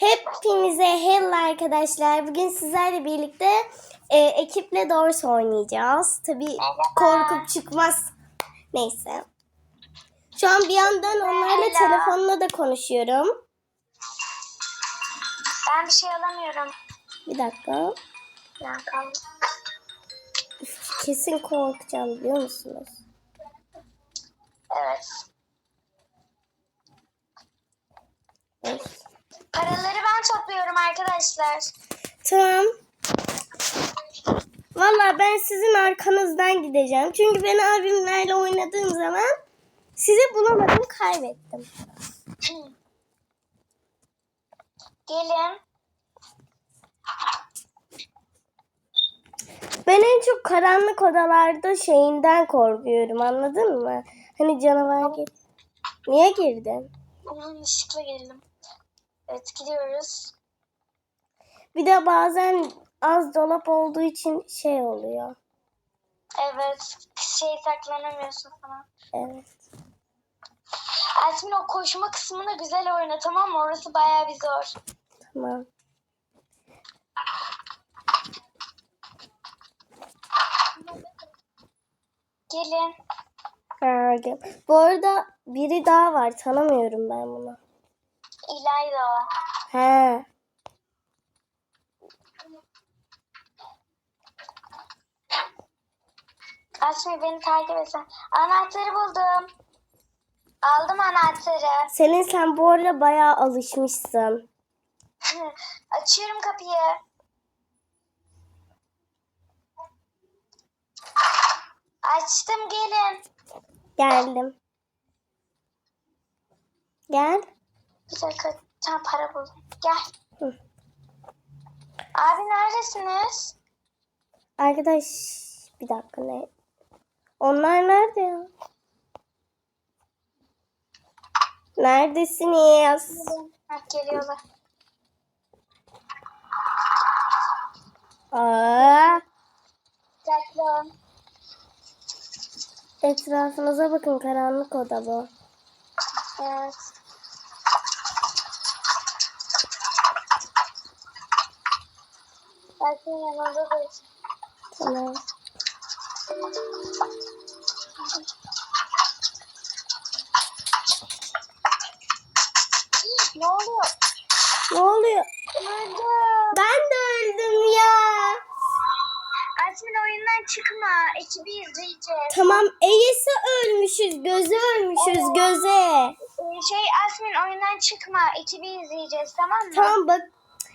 Hepinize hello arkadaşlar. Bugün sizlerle birlikte e, ekiple Doors oynayacağız. Tabii korkup çıkmaz. Neyse. Şu an bir yandan onlarla Hello. telefonla da konuşuyorum. Ben bir şey alamıyorum. Bir dakika. Üf, kesin korkacağım biliyor musunuz? Evet. Öf. Paraları ben topluyorum arkadaşlar. Tamam. Valla ben sizin arkanızdan gideceğim. Çünkü ben abimlerle oynadığım zaman sizi bulamadım kaybettim. Gelin. Ben en çok karanlık odalarda şeyinden korkuyorum anladın mı? Hani canavar gel. Niye girdin? Yanlışlıkla geldim. Evet gidiyoruz. Bir de bazen az dolap olduğu için şey oluyor. Evet. Şey saklanamıyorsun falan. Evet. Asmin o koşma kısmını güzel oyna tamam mı? Orası bayağı bir zor. Tamam. Gelin. Ha, gel. Bu arada biri daha var. Tanımıyorum ben bunu. İlayda o. He. Asmin beni takip etsen. Anahtarı buldum. Aldım anahtarı. Senin sen bu arada bayağı alışmışsın. Açıyorum kapıyı. Açtım gelin. Geldim. Gel. Bir dakika tam para buldum. Gel. Hı. Abi neredesiniz? Arkadaş bir dakika ne? Onlar nerede ya? Neredesiniz? Ha, geliyorlar. Aa, olun. etrafınıza bakın karanlık oda bu. Evet. Belki yanında da Tamam. Ne oluyor? Ne oluyor? Öldüm. Ben de öldüm ya. Asmin oyundan çıkma. Ekibi izleyeceğiz. Tamam Ege'si ölmüşüz. Gözü ölmüşüz göze. Ee, Şey Asmin oyundan çıkma. Ekibi izleyeceğiz tamam mı? Tamam bak.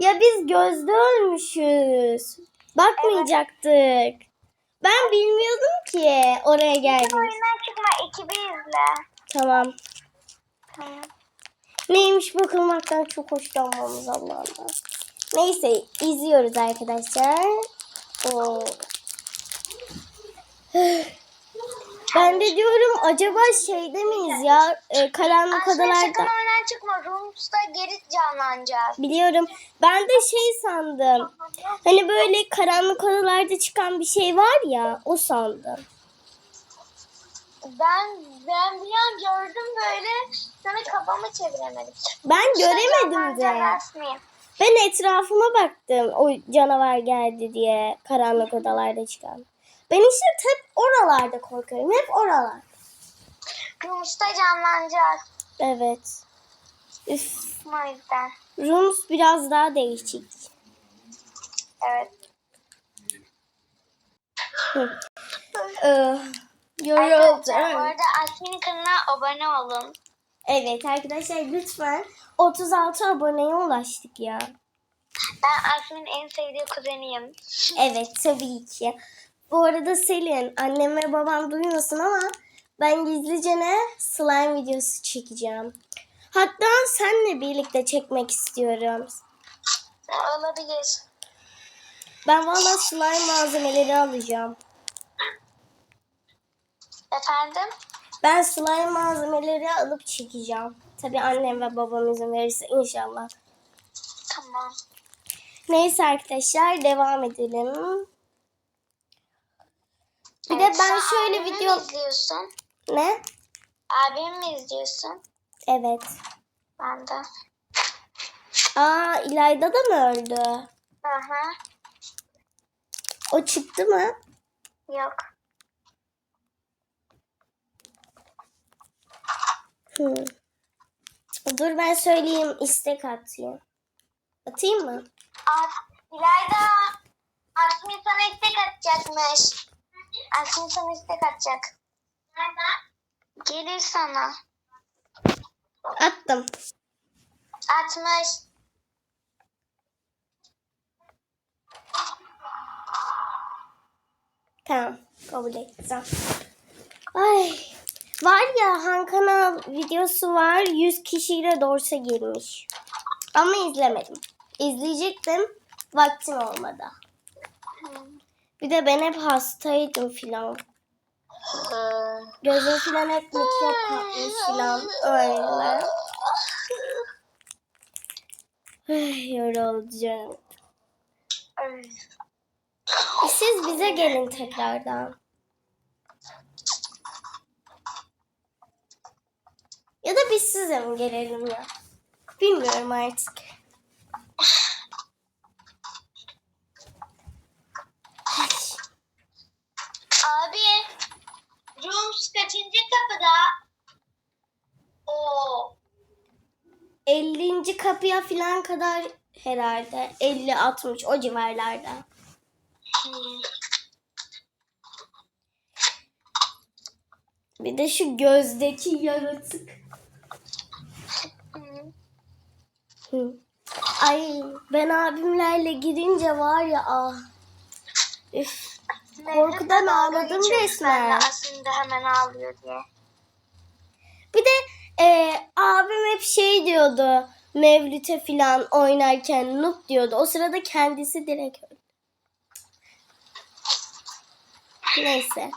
Ya biz gözde ölmüşüz. Bakmayacaktık. Ben bilmiyordum ki oraya geldim. Oyundan çıkma. Ekibi izle. Tamam. Tamam. Neymiş bakılmaktan çok hoşlanmamız Allah'ım. Neyse izliyoruz arkadaşlar. Oo. Ben de diyorum acaba şeyde miyiz ya e, karanlık oyundan çıkma. Rooms'ta geri canlanacağız. Biliyorum. Ben de şey sandım. Hani böyle karanlık odalarda çıkan bir şey var ya o sandım. Ben ben bir an gördüm böyle. Sonra kafamı çeviremedim. Ben göremedim Canlanacağız de. Ben etrafıma baktım o canavar geldi diye karanlık odalarda çıkan. Ben işte hep oralarda korkarım. Hep oralar. Rooms'ta canlanacağız. Evet. Üf. O yüzden. Rooms biraz daha değişik. Evet. Hı. Ee, Arkadaşlar bu yoruldum. arada Asmin'in kanalına abone olun. Evet arkadaşlar lütfen 36 aboneye ulaştık ya. Ben Asmin'in en sevdiği kuzeniyim. Evet tabii ki. Bu arada Selin annem ve babam duymasın ama ben gizlice ne slime videosu çekeceğim. Hatta senle birlikte çekmek istiyorum. Olabilir. Ben valla slime malzemeleri alacağım. Efendim? Ben slime malzemeleri alıp çekeceğim. Tabii annem ve babam izin verirse inşallah. Tamam. Neyse arkadaşlar devam edelim. Bir de ben şöyle video... izliyorsun? Ne? Abimi mi izliyorsun? Evet. Ben de. Aa İlayda da mı öldü? Aha. O çıktı mı? Yok. Hı. Dur ben söyleyeyim istek atayım. Atayım mı? At, İlayda. Asmin sana istek atacakmış. Asmin sana istek atacak. Gelir sana. Attım. Atmış. Tamam kabul ettim. Ay var ya Han kanal videosu var 100 kişiyle Dorsa girmiş. Ama izlemedim. İzleyecektim vaktim olmadı. Bir de ben hep hastaydım filan. Gözüm filan hep mikrop kapmış filan öyle. Yorulacağım. Siz bize gelin tekrardan. Ya da biz size mi gelelim ya? Bilmiyorum artık. Ay, Abi. Rooms kaçıncı kapıda? Oo. 50. kapıya falan kadar herhalde 50-60 o civarlarda. Hmm. Bir de şu gözdeki yaratık. Hmm. Ay ben abimlerle girince var ya ah. Üf. Korkudan ağladım resmen. Aslında hemen ağlıyor diye. Bir de e, abim hep şey diyordu. Mevlüt'e falan oynarken noob diyordu. O sırada kendisi direkt öldü. Neyse.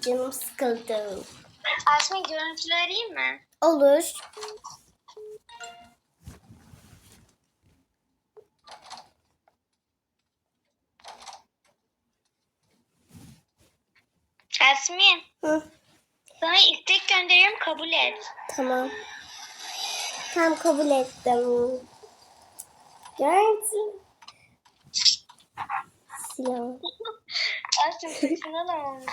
Canım sıkıldı. Asmin görüntülü arayayım mı? Olur. Asmin. Hı, Sana istek gönderiyorum kabul et. tamam. Tam kabul ettim. Gördün. Silah. Asmin saçına ne oldu?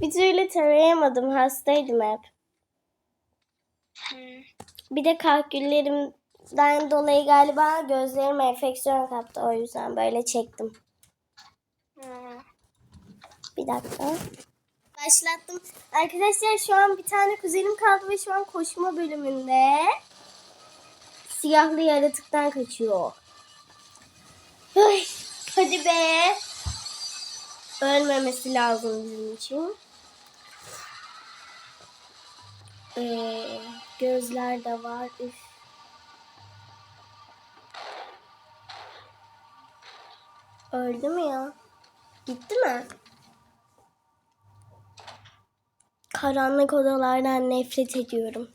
Bir türlü tarayamadım. Hastaydım hep. Hmm. Bir de kalküllerimden dolayı galiba gözlerim enfeksiyon kaptı. O yüzden böyle çektim. Hmm. Bir dakika. Başlattım. Arkadaşlar şu an bir tane kuzenim kaldı ve şu an koşma bölümünde. Siyahlı yaratıktan kaçıyor. Ay, hadi be. Ölmemesi lazım bizim için. Ee, gözler de var. Üf. Öldü mü ya? Gitti mi? Karanlık odalardan nefret ediyorum.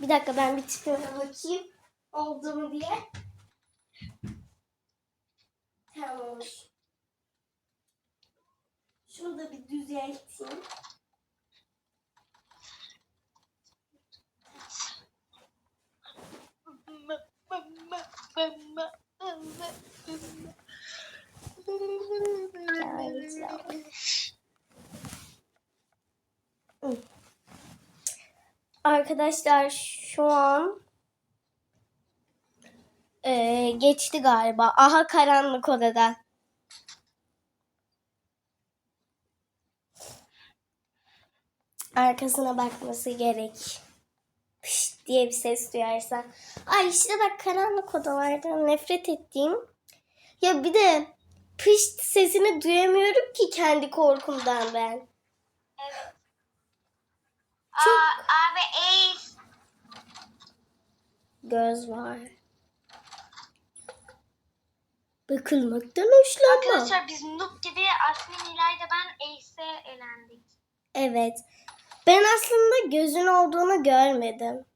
Bir dakika ben bir tipime bakayım. Oldu mu diye. Tamam olmuş. Şunu da bir düzelteyim. Gayet yavaş. Hı. Arkadaşlar şu an eee, geçti galiba. Aha karanlık odada. Arkasına bakması gerek. Pişt diye bir ses duyarsa. Ay işte bak karanlık odalardan nefret ettiğim. Ya bir de pışt sesini duyamıyorum ki kendi korkumdan ben. Evet. Çok- Aa, abi Ace. Göz var. Bakılmaktan hoşlanma. Arkadaşlar biz Noob gibi Asmin İlayda ben Ace'e elendik. Evet. Ben aslında gözün olduğunu görmedim.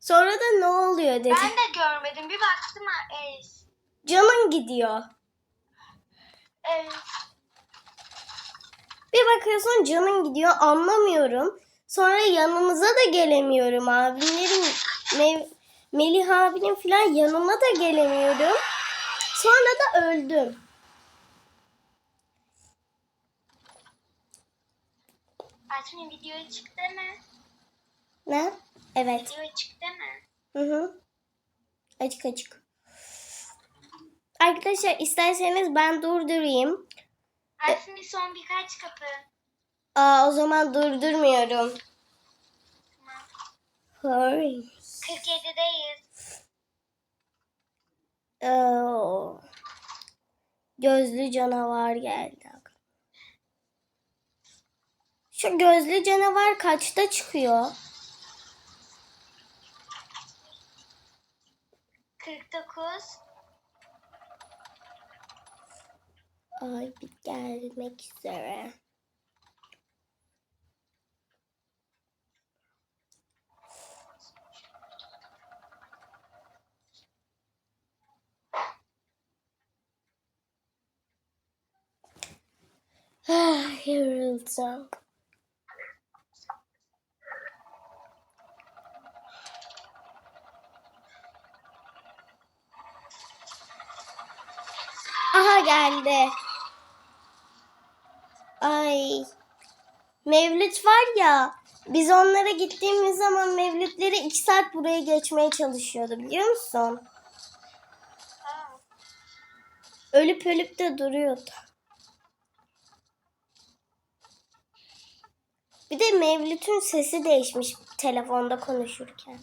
Sonra da ne oluyor dedim. Ben de görmedim. Bir baktım Ace. Canın gidiyor. Evet. Bakıyorsun canın gidiyor anlamıyorum. Sonra yanımıza da gelemiyorum abimlerin Mev- Melih abinin falan yanıma da gelemiyorum. Sonra da öldüm. Asmin video çıktı mı? Ne? Evet. Video çıktı mı? Hı hı. Açık açık. Arkadaşlar isterseniz ben durdurayım. Asmin son birkaç kapı. Aa, o zaman durdurmuyorum. Tamam. Hurry. 47'deyiz. Oo. Gözlü canavar geldi. Şu gözlü canavar kaçta çıkıyor? 49. Ay bir gelmek üzere. Ah, yoruldum. Aha geldi. Ay. Mevlüt var ya. Biz onlara gittiğimiz zaman Mevlütleri iki saat buraya geçmeye çalışıyordu biliyor musun? Ölüp ölüp de duruyordu. Bir de Mevlüt'ün sesi değişmiş telefonda konuşurken.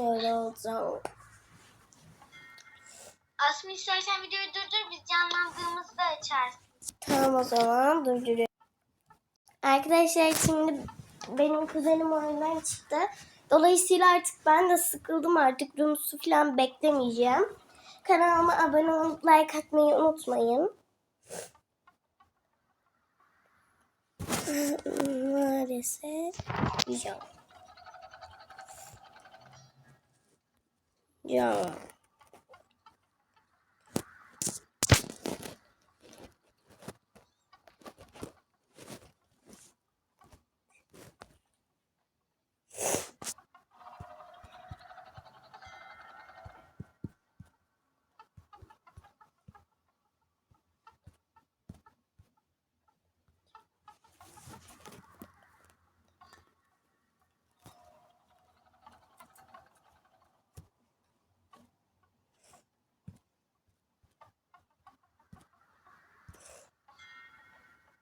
Böyle olacak. Asmin istersen videoyu durdur biz canlandığımızda açarsın. Tamam o zaman durduruyorum. Arkadaşlar şimdi benim kuzenim oyundan çıktı. Dolayısıyla artık ben de sıkıldım artık Rumsu falan beklemeyeceğim. Kanalıma abone olup like atmayı unutmayın. Maalesef yok. Yok.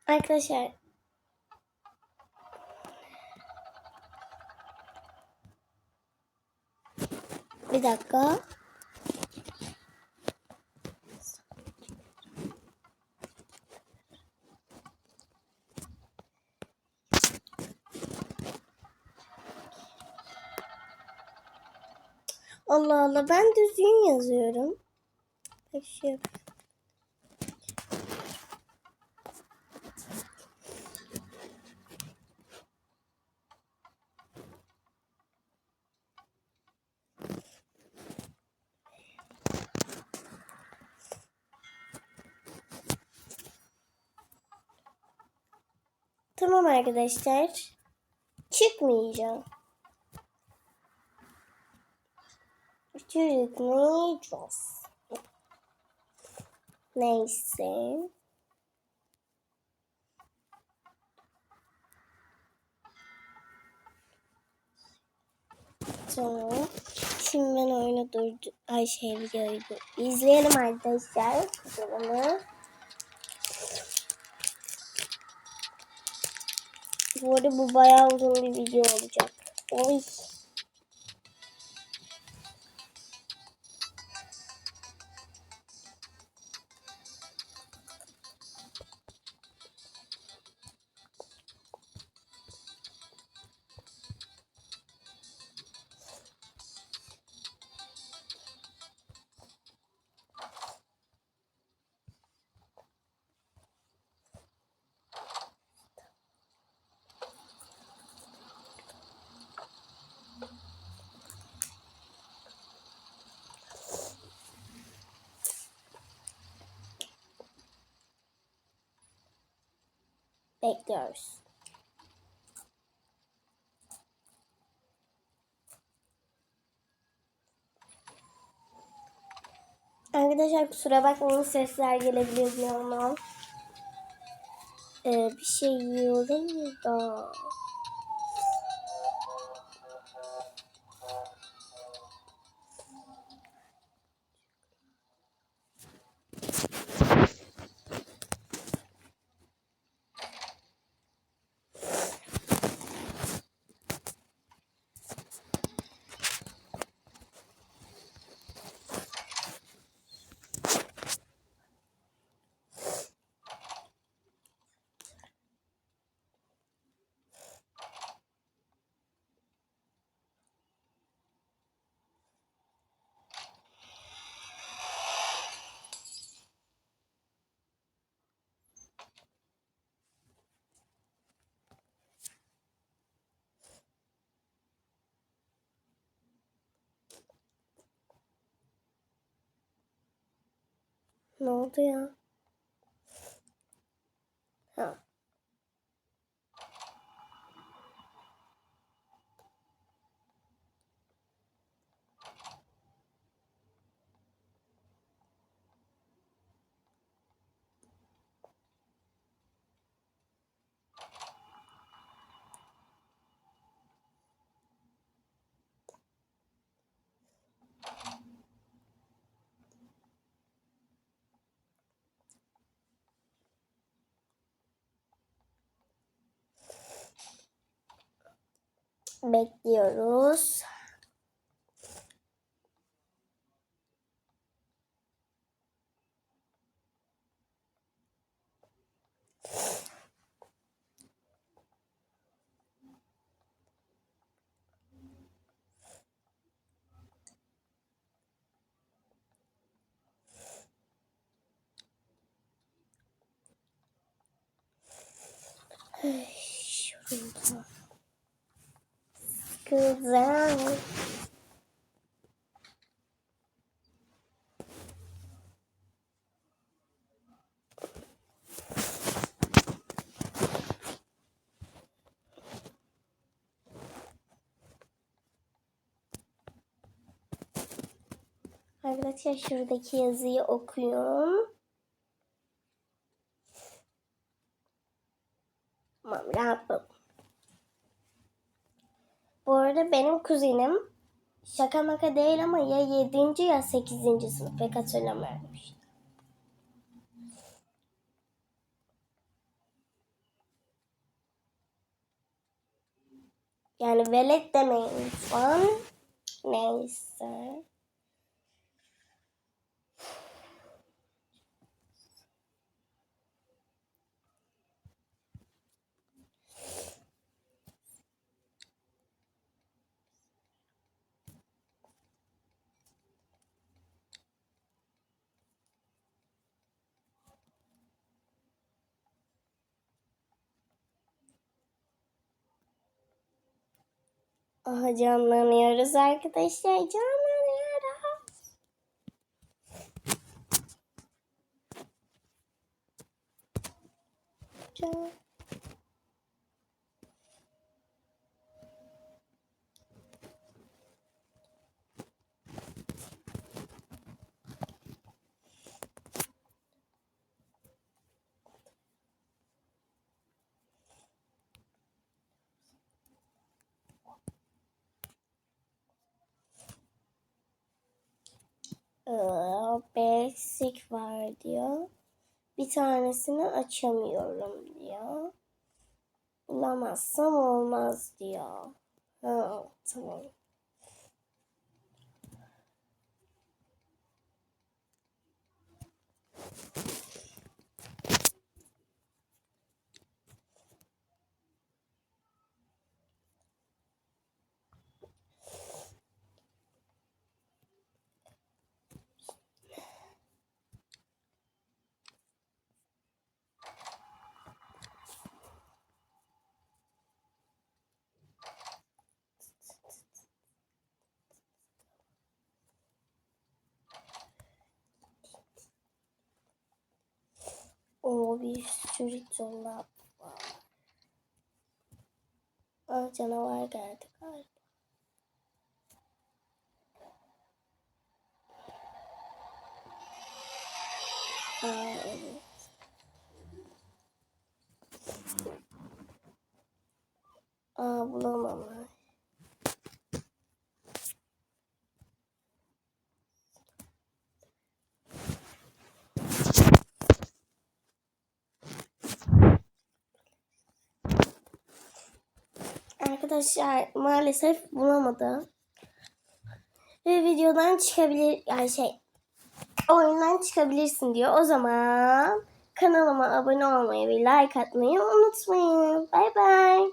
Arkadaşlar bir dakika. Allah Allah ben düzgün yazıyorum. Bir Tamam arkadaşlar. Çıkmayacağım. Çıkmayacağız. Neyse. Tamam. Şimdi ben oyunu durdu. Ay şey videoyu izleyelim arkadaşlar. Kapatalım. Bu arada bu bayağı uzun bir video olacak. Oy. Bekliyoruz. Arkadaşlar kusura bakmayın sesler gelebilir ama. Ee, bir şey yiyorum da. Ne oldu ya? Bekliyoruz. Şurada. Güzel. Arkadaşlar şuradaki yazıyı okuyorum. Tamam rahatladım. Bu arada benim kuzenim şaka maka değil ama ya 7. ya 8. sınıf pek hatırlamıyorum işte. Yani velet demeyin lütfen. Neyse. Aha canlanıyoruz arkadaşlar. Canlanıyoruz. Can. Ee, Basic var diyor. Bir tanesini açamıyorum diyor. Bulamazsam olmaz diyor. Ha, tamam. O bir sürü dolap var. Aa, canavar geldi galiba. Aa, evet. Arkadaşlar maalesef bulamadım. Ve videodan çıkabilir yani şey oyundan çıkabilirsin diyor. O zaman kanalıma abone olmayı ve like atmayı unutmayın. Bay bay.